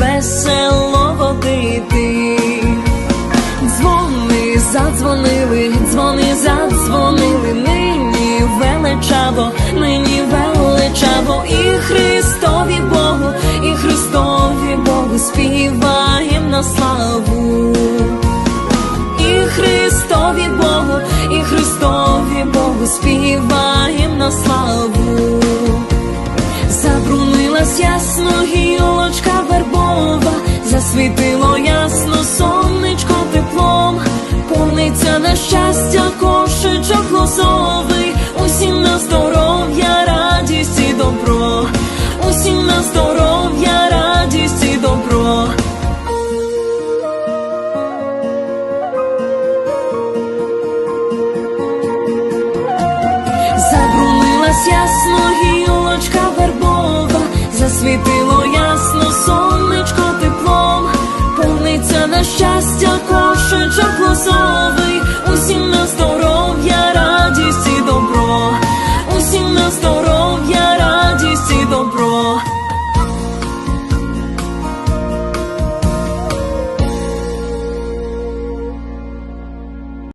Весело водити. Дзвони задзвонили, дзвони задзвонили, нині величаво, нині величаво, і Христові Богу, і Христові Богу співаєм на славу. І Христові Богу, і Христові Богу співаєм засвітило ясно сонечко теплом, повниться на щастя кошечок лозовий, усім на здоров'я, радість і добро,